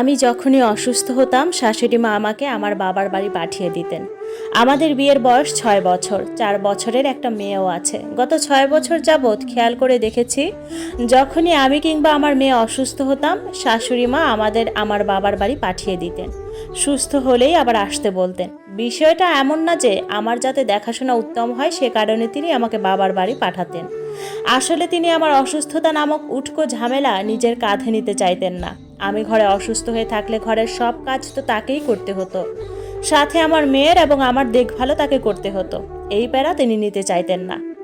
আমি যখনই অসুস্থ হতাম, শাশুড়ি মা আমাকে আমার বাবার বাড়ি পাঠিয়ে দিতেন। আমাদের বিয়ের বয়স ছয় বছর, চার বছরের একটা মেয়েও আছে। গত ছয় বছর যাবৎ খেয়াল করে দেখেছি, যখনই আমি কিংবা আমার মেয়ে অসুস্থ হতাম, শাশুড়ি মা আমাদের আমার বাবার বাড়ি পাঠিয়ে দিতেন। সুস্থ হলেই আবার আসতে বলতেন। বিষয়টা এমন না যে আমার যাতে দেখাশোনা উত্তম হয়, সে কারণে তিনি আমাকে বাবার বাড়ি পাঠাতেন। আসলে তিনি আমার অসুস্থতা নামক উটকো ঝামেলা নিজের কাঁধে নিতে চাইতেন না। আমি ঘরে অসুস্থ হয়ে থাকলে ঘরের সব কাজ তো তাকেই করতে হতো। সাথে আমার মেয়ের এবং আমার দেখভালও তাকে করতে হতো। এই প্যারা তিনি নিতে চাইতেন না।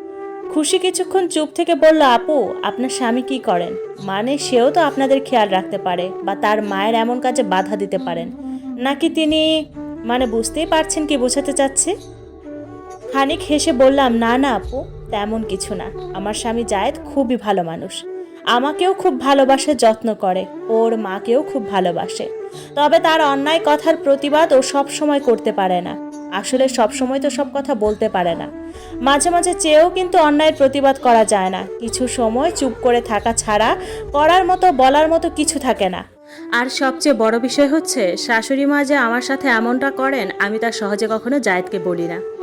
খুশি কিছুক্ষণ চুপ থেকে বলল, আপু, আপনার স্বামী কি করেন? মানে সেও তো আপনাদের খেয়াল রাখতে পারে বা তার মায়ের এমন কাজে বাধা দিতে পারেন। নাকি তিনি মানে বুঝতেই পারছেন কি বোঝাতে চাচ্ছে? খানিক হেসে বললাম, না না, আপু, তেমন কিছু না। আমার স্বামী জায়েদ খুবই ভালো মানুষ। আমাকেও খুব ভালোবাসে, যত্ন করে। ওর মাকেও খুব ভালোবাসে। তবে তার অন্যায় কথার প্রতিবাদ ও সব সময় করতে পারে না। আসলে সব সময় তো সব কথা বলতে পারে না। মাঝে মাঝে চেয়েও কিন্তু অন্যায়ের প্রতিবাদ করা যায় না। কিছু সময় চুপ করে থাকা ছাড়া করার মতো, বলার মতো কিছু থাকে না। আর সবচেয়ে বড় বিষয় হচ্ছে, শাশুড়ি মা যে আমার সাথে এমনটা করেন, আমি তার সহজে কখনো জায়েদকে বলি না।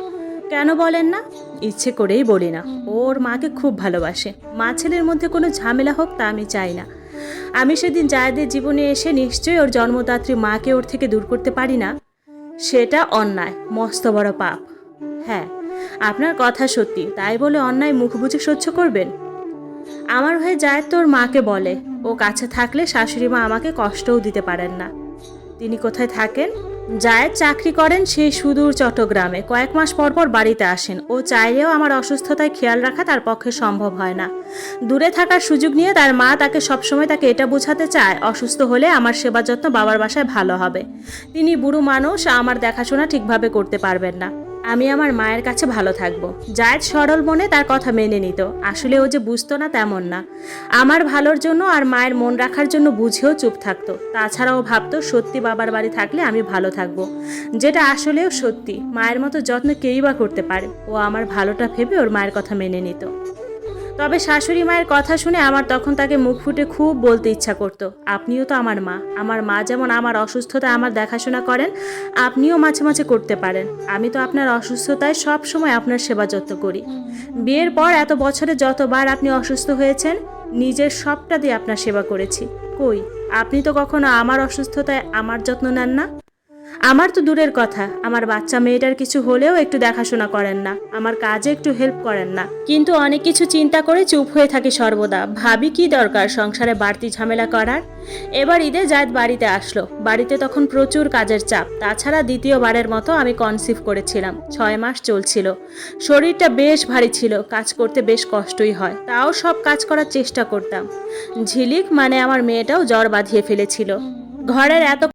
কেন বলেন না? ইচ্ছে করেই বলি না। ওর মাকে খুব ভালোবাসে। মা ছেলের মধ্যে কোনো ঝামেলা হোক তা আমি চাই না। আমি সেদিন জায়দের জীবনে এসে নিশ্চয়ই ওর জন্মদাত্রী মাকে ওর থেকে দূর করতে পারি না। সেটা অন্যায়। মস্ত বড় পাপ। হ্যাঁ আপনার কথা সত্যি। তাই বলে অন্যায় মুখ বুঝে সহ্য করবেন? আমার হয়ে জায়েদ তোর মাকে বলে। ও কাছে থাকলে শাশুড়ি মা আমাকে কষ্টও দিতে পারেন না। তিনি কোথায় থাকেন? জায়েদ চাকরি করেন সেই সুদূর চট্টগ্রামে। কয়েক মাস পর পর বাড়িতে আসেন ও চাইলেও আমার অসুস্থতায় খেয়াল রাখা তার পক্ষে সম্ভব হয় না। দূরে থাকার সুযোগ নিয়ে তার মা তাকে সবসময় তাকে এটা বোঝাতে চায়, অসুস্থ হলে আমার সেবা যত্ন বাবার বাসায় ভালো হবে। তিনি বুড়ো মানুষ, আমার দেখাশোনা ঠিকভাবে করতে পারবেন না। আমি আমার মায়ের কাছে ভালো থাকব। জায়দ সরল মনে তার কথা মেনে নিত। আসলে ও যে বুঝতো না তেমন না। আমার ভালোর জন্য আর মায়ের মন রাখার জন্য বুঝেও চুপ থাকতো। তাছাড়াও ভাবতো, সত্যি বাবার বাড়ি থাকলে আমি ভালো থাকব। যেটা আসলেও সত্যি। মায়ের মতো যত্ন কেউই বা করতে পারে। ও আমার ভালোটা ভেবে ওর মায়ের কথা মেনে নিত। তবে শাশুড়ি মায়ের কথা শুনে আমার তখন তাকে মুখ ফুটে খুব বলতে ইচ্ছা করতো। আপনিও তো আমার মা। আমার মা যেমন আমার অসুস্থতা আমার দেখাশোনা করেন, আপনিও মাঝে মাঝে করতে পারেন। আমি তো আপনার অসুস্থতায় সব সময় আপনার সেবা যত্ন করি। বিয়ের পর এত বছরে যতবার আপনি অসুস্থ হয়েছেন, নিজের সবটা দিয়ে আপনার সেবা করেছি। কই? আপনি তো কখনো আমার অসুস্থতায় আমার যত্ন নেন না? আমার তো দূরের কথা। আমার বাচ্চা মেয়েটার কিছু হলেও একটু দেখাশোনা করেন না। আমার কাজে একটু হেল্প করেন না। কিন্তু অনেক কিছু চিন্তা করে চুপ হয়ে থাকি সর্বদা। ভাবি কি দরকার সংসারে বাড়তি ঝামেলা করার? এবার ঈদে জায়দ বাড়িতে আসলো। বাড়িতে তখন প্রচুর কাজের চাপ। তাছাড়া দ্বিতীয়বারের মতো আমি কনসিভ করেছিলাম। ছয় মাস চলছিল। শরীরটা বেশ ভারী ছিল। কাজ করতে বেশ কষ্টই হয়। তাও সব কাজ করার চেষ্টা করতাম। ঝিলিক মানে আমার মেয়েটাও জ্বর বাঁধিয়ে ফেলেছিল। ঘরের এত